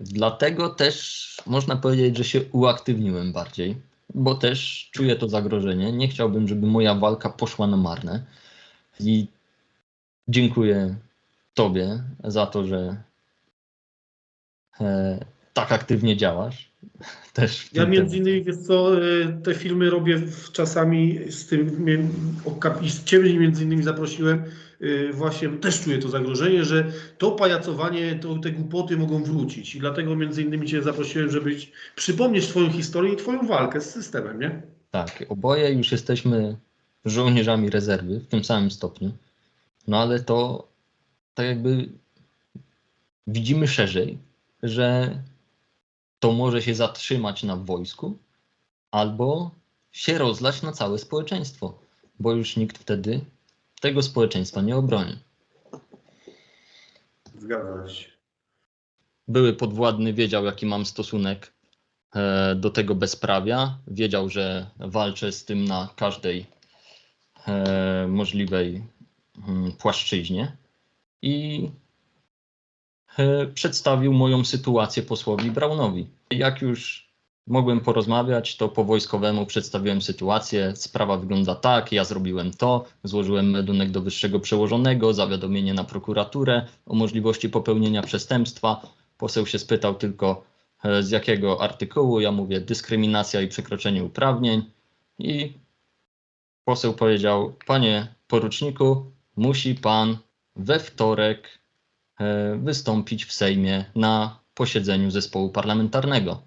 Dlatego też można powiedzieć, że się uaktywniłem bardziej, bo też czuję to zagrożenie. Nie chciałbym, żeby moja walka poszła na marne. I dziękuję Tobie za to, że e, tak aktywnie działasz. Też Ja między innymi, wiesz co, y, te filmy robię czasami z tym, i z Ciebie między innymi zaprosiłem, y, właśnie też czuję to zagrożenie, że to pajacowanie, to, te głupoty mogą wrócić i dlatego między innymi Cię zaprosiłem, żebyś przypomnieć Twoją historię i Twoją walkę z systemem, nie? Tak, oboje już jesteśmy żołnierzami rezerwy w tym samym stopniu. No ale to tak jakby widzimy szerzej, że to może się zatrzymać na wojsku albo się rozlać na całe społeczeństwo, bo już nikt wtedy tego społeczeństwa nie obroni. Zgadza się. Były podwładny wiedział, jaki mam stosunek e, do tego bezprawia. Wiedział, że walczę z tym na każdej e, możliwej mm, płaszczyźnie i przedstawił moją sytuację posłowi Braunowi. Jak już mogłem porozmawiać, to po wojskowemu przedstawiłem sytuację. Sprawa wygląda tak, ja zrobiłem to, złożyłem meldunek do wyższego przełożonego, zawiadomienie na prokuraturę o możliwości popełnienia przestępstwa. Poseł się spytał tylko e, z jakiego artykułu. Ja mówię dyskryminacja i przekroczenie uprawnień. I poseł powiedział: Panie poruczniku, musi pan we wtorek e, wystąpić w Sejmie na posiedzeniu zespołu parlamentarnego.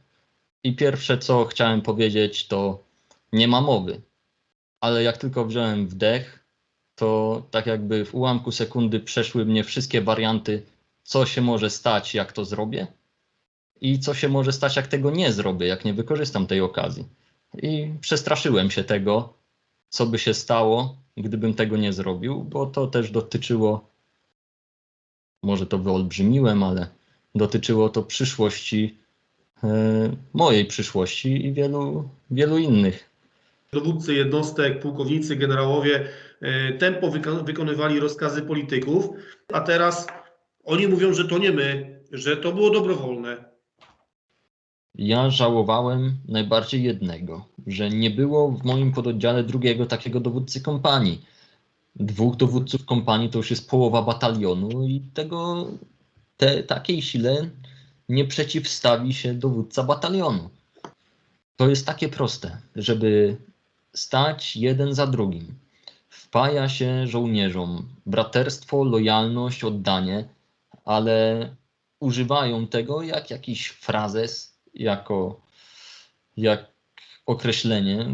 I pierwsze, co chciałem powiedzieć, to nie ma mowy. Ale jak tylko wziąłem wdech, to tak jakby w ułamku sekundy przeszły mnie wszystkie warianty, co się może stać, jak to zrobię, i co się może stać, jak tego nie zrobię, jak nie wykorzystam tej okazji. I przestraszyłem się tego, co by się stało, gdybym tego nie zrobił, bo to też dotyczyło, może to wyolbrzymiłem, ale dotyczyło to przyszłości, e, mojej przyszłości i wielu, wielu innych. Dowódcy jednostek, pułkownicy, generałowie y, tempo wykonywali rozkazy polityków, a teraz oni mówią, że to nie my, że to było dobrowolne. Ja żałowałem najbardziej jednego, że nie było w moim pododdziale drugiego takiego dowódcy kompanii. Dwóch dowódców kompanii to już jest połowa batalionu i tego, te, takiej sile nie przeciwstawi się dowódca batalionu. To jest takie proste, żeby stać jeden za drugim. Wpaja się żołnierzom braterstwo, lojalność, oddanie, ale używają tego jak jakiś frazes, jako jak określenie,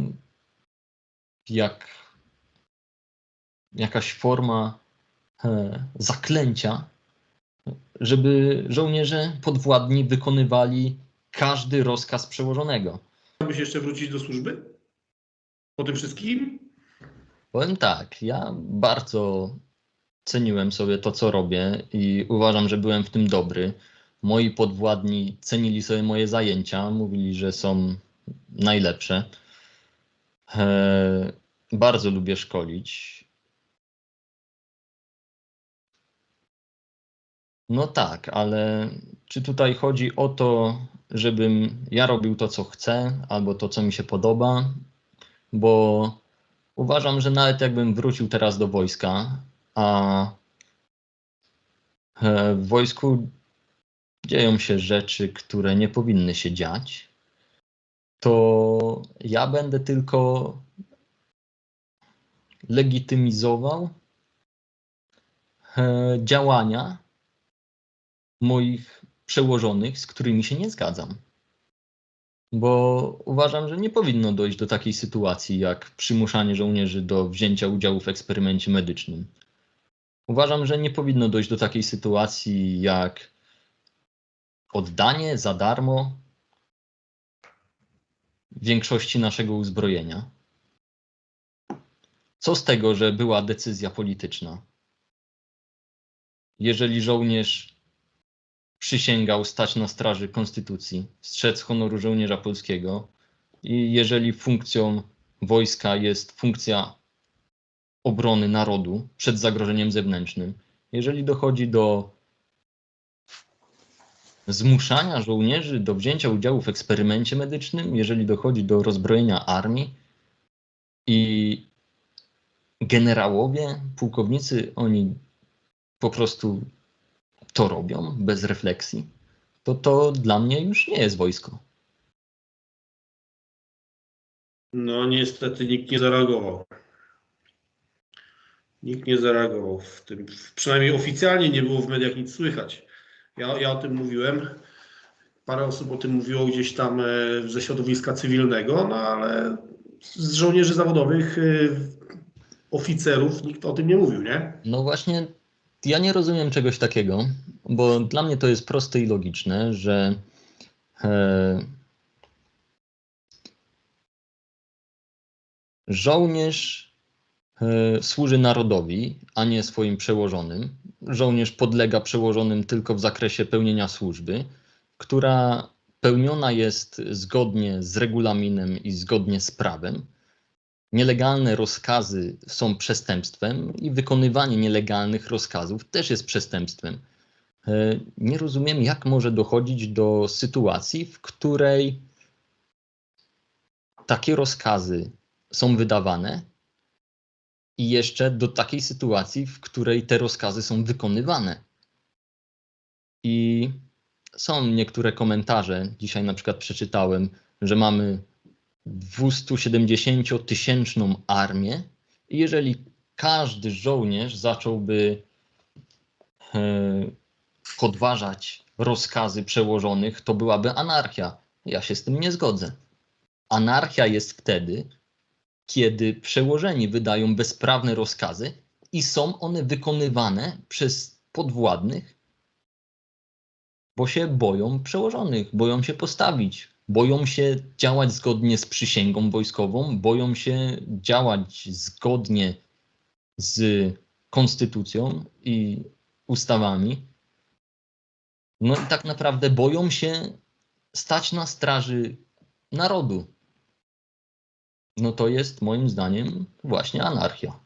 jak jakaś forma e, zaklęcia, żeby żołnierze podwładni wykonywali każdy rozkaz przełożonego. Chciałbyś jeszcze wrócić do służby? Po tym wszystkim? Powiem tak, ja bardzo ceniłem sobie to, co robię i uważam, że byłem w tym dobry. Moi podwładni cenili sobie moje zajęcia, mówili, że są najlepsze. E, bardzo lubię szkolić. No tak, ale czy tutaj chodzi o to, żebym ja robił to, co chcę, albo to, co mi się podoba? Bo uważam, że nawet jakbym wrócił teraz do wojska, a e, w wojsku dzieją się rzeczy, które nie powinny się dziać, to ja będę tylko legitymizował e, działania moich przełożonych, z którymi się nie zgadzam. Bo uważam, że nie powinno dojść do takiej sytuacji jak przymuszanie żołnierzy do wzięcia udziału w eksperymencie medycznym. Uważam, że nie powinno dojść do takiej sytuacji jak oddanie za darmo większości naszego uzbrojenia. Co z tego, że była decyzja polityczna? Jeżeli żołnierz przysięgał stać na straży konstytucji, strzec honoru żołnierza polskiego i jeżeli funkcją wojska jest funkcja obrony narodu przed zagrożeniem zewnętrznym, jeżeli dochodzi do zmuszania żołnierzy do wzięcia udziału w eksperymencie medycznym, jeżeli dochodzi do rozbrojenia armii i generałowie, pułkownicy, oni po prostu to robią bez refleksji, to to dla mnie już nie jest wojsko. No niestety nikt nie zareagował. Nikt nie zareagował w tym. Przynajmniej oficjalnie nie było w mediach nic słychać. Ja, ja o tym mówiłem. Parę osób o tym mówiło gdzieś tam e, ze środowiska cywilnego, no ale z żołnierzy zawodowych, e, oficerów nikt o tym nie mówił, nie? No właśnie, ja nie rozumiem czegoś takiego, bo dla mnie to jest proste i logiczne, że e, żołnierz e, służy narodowi, a nie swoim przełożonym. Żołnierz podlega przełożonym tylko w zakresie pełnienia służby, która pełniona jest zgodnie z regulaminem i zgodnie z prawem. Nielegalne rozkazy są przestępstwem i wykonywanie nielegalnych rozkazów też jest przestępstwem. E, Nie rozumiem, jak może dochodzić do sytuacji, w której takie rozkazy są wydawane i jeszcze do takiej sytuacji, w której te rozkazy są wykonywane. I są niektóre komentarze. Dzisiaj na przykład przeczytałem, że mamy 270-tysięczną armię i jeżeli każdy żołnierz zacząłby e, podważać rozkazy przełożonych, to byłaby anarchia. Ja się z tym nie zgodzę. Anarchia jest wtedy, kiedy przełożeni wydają bezprawne rozkazy i są one wykonywane przez podwładnych, bo się boją przełożonych, boją się postawić, boją się działać zgodnie z przysięgą wojskową, boją się działać zgodnie z konstytucją i ustawami. No i tak naprawdę boją się stać na straży narodu. No to jest moim zdaniem właśnie anarchia.